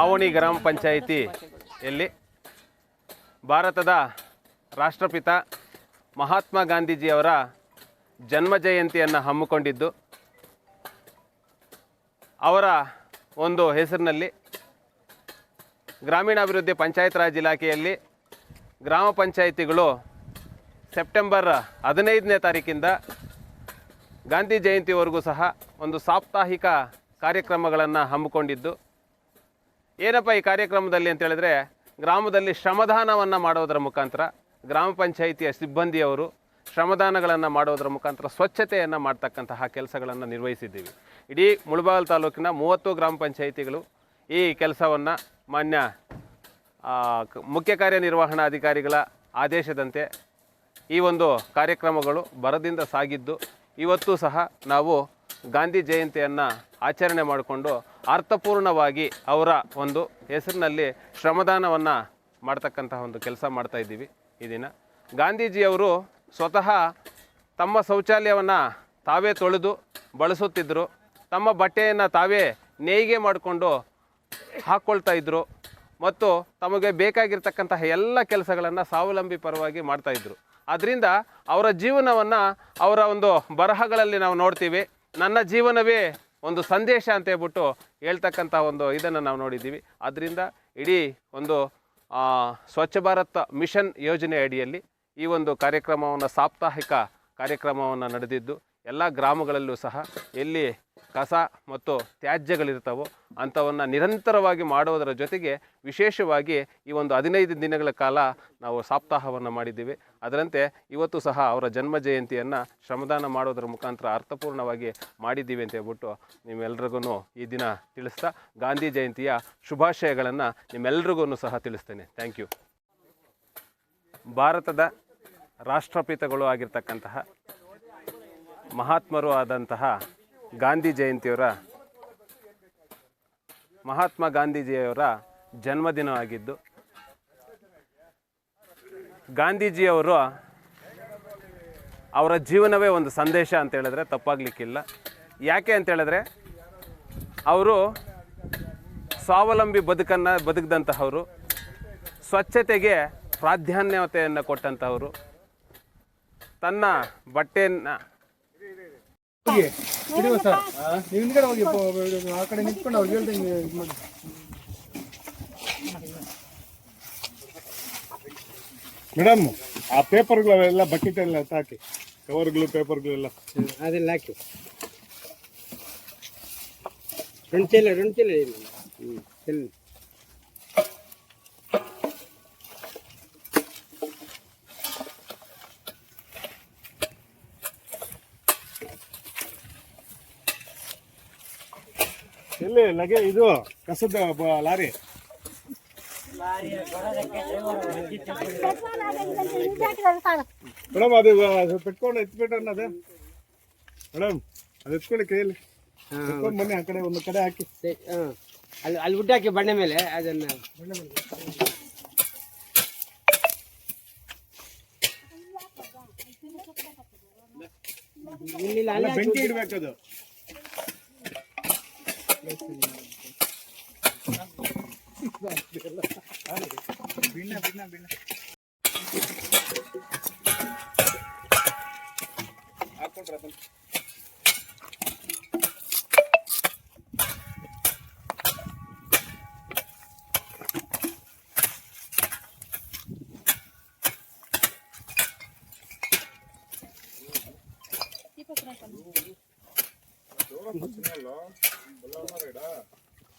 ಆವಣಿ ಗ್ರಾಮ ಪಂಚಾಯಿತಿಯಲ್ಲಿ ಭಾರತದ ರಾಷ್ಟ್ರಪಿತ ಮಹಾತ್ಮ ಗಾಂಧೀಜಿಯವರ ಜನ್ಮ ಜಯಂತಿಯನ್ನು ಹಮ್ಮಿಕೊಂಡಿದ್ದು, ಅವರ ಒಂದು ಹೆಸರಿನಲ್ಲಿ ಗ್ರಾಮೀಣಾಭಿವೃದ್ಧಿ ಪಂಚಾಯತ್ ರಾಜ್ ಇಲಾಖೆಯಲ್ಲಿ ಗ್ರಾಮ ಪಂಚಾಯಿತಿಗಳು ಸೆಪ್ಟೆಂಬರ್ ಹದಿನೈದನೇ ತಾರೀಕಿಂದ ಗಾಂಧಿ ಜಯಂತಿವರೆಗೂ ಸಹ ಒಂದು ಸಾಪ್ತಾಹಿಕ ಕಾರ್ಯಕ್ರಮಗಳನ್ನು ಹಮ್ಮಿಕೊಂಡಿದ್ದು ಏನಪ್ಪ ಈ ಕಾರ್ಯಕ್ರಮದಲ್ಲಿ ಅಂತ ಹೇಳಿದ್ರೆ ಗ್ರಾಮದಲ್ಲಿ ಶ್ರಮದಾನವನ್ನು ಮಾಡೋದರ ಮುಖಾಂತರ ಗ್ರಾಮ ಪಂಚಾಯಿತಿಯ ಸಿಬ್ಬಂದಿಯವರು ಶ್ರಮದಾನಗಳನ್ನು ಮಾಡೋದರ ಮುಖಾಂತರ ಸ್ವಚ್ಛತೆಯನ್ನು ಮಾಡ್ತಕ್ಕಂತಹ ಕೆಲಸಗಳನ್ನು ನಿರ್ವಹಿಸಿದ್ದೀವಿ. ಇಡೀ ಮುಳಬಾಗಲ್ ತಾಲೂಕಿನ ಮೂವತ್ತು ಗ್ರಾಮ ಪಂಚಾಯಿತಿಗಳು ಈ ಕೆಲಸವನ್ನು ಮಾನ್ಯ ಮುಖ್ಯ ಕಾರ್ಯನಿರ್ವಹಣಾಧಿಕಾರಿಗಳ ಆದೇಶದಂತೆ ಈ ಒಂದು ಕಾರ್ಯಕ್ರಮಗಳು ಬರದಿಂದ ಸಾಗಿದ್ದು ಇವತ್ತು ಸಹ ನಾವು ಗಾಂಧಿ ಜಯಂತಿಯನ್ನು ಆಚರಣೆ ಮಾಡಿಕೊಂಡು ಅರ್ಥಪೂರ್ಣವಾಗಿ ಅವರ ಒಂದು ಹೆಸರಿನಲ್ಲಿ ಶ್ರಮದಾನವನ್ನು ಮಾಡ್ತಕ್ಕಂತಹ ಒಂದು ಕೆಲಸ ಮಾಡ್ತಾ ಇದ್ದೀವಿ ಈ ದಿನ. ಗಾಂಧೀಜಿಯವರು ಸ್ವತಃ ತಮ್ಮ ಶೌಚಾಲಯವನ್ನು ತಾವೇ ತೊಳೆದು ಬಳಸುತ್ತಿದ್ದರು ತಮ್ಮ ಬಟ್ಟೆಯನ್ನು ತಾವೇ ನೇಯ್ಗೆ ಮಾಡಿಕೊಂಡು ಹಾಕ್ಕೊಳ್ತಾ ಇದ್ದರು ಮತ್ತು ತಮಗೆ ಬೇಕಾಗಿರ್ತಕ್ಕಂತಹ ಎಲ್ಲ ಕೆಲಸಗಳನ್ನು ಸ್ವಾವಲಂಬಿ ಪರವಾಗಿ ಮಾಡ್ತಾಯಿದ್ರು ಅದರಿಂದ ಅವರ ಜೀವನವನ್ನು ಅವರ ಒಂದು ಬರಹಗಳಲ್ಲಿ ನಾವು ನೋಡ್ತೀವಿ. ನನ್ನ ಜೀವನವೇ ಒಂದು ಸಂದೇಶ ಅಂತ ಹೇಳ್ಬಿಟ್ಟು ಹೇಳ್ತಕ್ಕಂಥ ಒಂದು ಇದನ್ನು ನಾವು ನೋಡಿದ್ದೀವಿ. ಅದರಿಂದ ಇಡೀ ಒಂದು ಸ್ವಚ್ಛ ಭಾರತ್ ಮಿಷನ್ ಯೋಜನೆ ಅಡಿಯಲ್ಲಿ ಈ ಒಂದು ಕಾರ್ಯಕ್ರಮವನ್ನು ಸಾಪ್ತಾಹಿಕ ಕಾರ್ಯಕ್ರಮವನ್ನು ನಡೆದಿದ್ದು ಎಲ್ಲ ಗ್ರಾಮಗಳಲ್ಲೂ ಸಹ ಎಲ್ಲಿ ಕಸ ಮತ್ತು ತ್ಯಾಜ್ಯಗಳಿರ್ತಾವೋ ಅಂಥವನ್ನು ನಿರಂತರವಾಗಿ ಮಾಡುವುದರ ಜೊತೆಗೆ ವಿಶೇಷವಾಗಿ ಈ ಒಂದು ಹದಿನೈದು ದಿನಗಳ ಕಾಲ ನಾವು ಸಪ್ತಾಹವನ್ನು ಮಾಡಿದ್ದೀವಿ. ಅದರಂತೆ ಇವತ್ತು ಸಹ ಅವರ ಜನ್ಮ ಜಯಂತಿಯನ್ನು ಶ್ರಮದಾನ ಮಾಡೋದರ ಮುಖಾಂತರ ಅರ್ಥಪೂರ್ಣವಾಗಿ ಮಾಡಿದ್ದೀವಿ ಅಂತ ಹೇಳ್ಬಿಟ್ಟು ನಿಮ್ಮೆಲ್ರಿಗೂ ಈ ದಿನ ತಿಳಿಸ್ತಾ ಗಾಂಧಿ ಜಯಂತಿಯ ಶುಭಾಶಯಗಳನ್ನು ನಿಮ್ಮೆಲ್ರಿಗೂ ಸಹ ತಿಳಿಸ್ತೇನೆ. ಥ್ಯಾಂಕ್ ಯು ಭಾರತದ ರಾಷ್ಟ್ರಪಿತಗಳು ಆಗಿರ್ತಕ್ಕಂತಹ ಮಹಾತ್ಮರು ಆದಂತಹ ಗಾಂಧಿ ಜಯಂತಿಯವರ ಮಹಾತ್ಮ ಗಾಂಧೀಜಿಯವರ ಜನ್ಮದಿನವಾಗಿದ್ದು, ಗಾಂಧೀಜಿಯವರು ಅವರ ಜೀವನವೇ ಒಂದು ಸಂದೇಶ ಅಂತ ಹೇಳಿದ್ರೆ ತಪ್ಪಾಗಲಿಕ್ಕಿಲ್ಲ. ಯಾಕೆ ಅಂತ ಹೇಳಿದ್ರೆ ಅವರು ಸ್ವಾವಲಂಬಿ ಬದುಕನ್ನು ಬದುಕಿದಂತಹವರು, ಸ್ವಚ್ಛತೆಗೆ ಪ್ರಾಧಾನ್ಯತೆಯನ್ನು ಕೊಟ್ಟಂತಹವರು, ತನ್ನ ಬಟ್ಟೆಯನ್ನು ಹೋಗಿ. ನೀವು ಹೋಗಿ ಆ ಕಡೆ ನಿಂತ್ಕೊಂಡು ಅವ್ರು ಹೇಳ್ದಂಗೆ ಇದು ಮೇಡಮ್ ಆ ಪೇಪರ್ಗಳೆಲ್ಲ ಬಕೆಟ್ ಎಲ್ಲ ಹಾಕಿ. ಕವರ್ಗಳು ಪೇಪರ್ಗಳೆಲ್ಲ. ಅದೆಲ್ಲ ಹಾಕಿ. ರುಣ್ತಿಲ್ಲ ರುಣ್ತಿಲ್ಲ ಇಲ್ಲ ಹ್ಞೂ ಎಲ್ಲಿ ಲಗೆ ಇದು ಕಸದ ಬ- ಲಾರಿ. ಮೇಡಮ್ ಅದು ಅದು ಪೆಟ್ಕೊಂಡು ಎತ್ಬಿಟ್ರೆ ಅದೇ. ಮೇಡಮ್ ಅದು ಎತ್ಕೊಳ್ಳಿ ಕೈಯಲ್ಲಿ. ಎತ್ಕೊಂಡು ಬನ್ನಿ ಆ ಕಡೆ ಒಂದು ಕಡೆ ಹಾಕಿ. ಅಲ್ಲಿ ಅಲ್ಲಿ ಬಿಟ್ಟು ಹಾಕಿ ಬಂಡೆ ಮೇಲೆ ಅದನ್ನ. ಇಲ್ಲಿ ಅಲ್ಲ ಬೆಂಕಿ ಇಡ್ಬೇಕದು ಆಮೇಲೆ ಸ್ವಚ್ಛತೆ ಆದ್ಮೇಲೆ ಇನ್ನೊಂದು ಫೋಟೋ ಕಳಿಸ್ತೀನಿ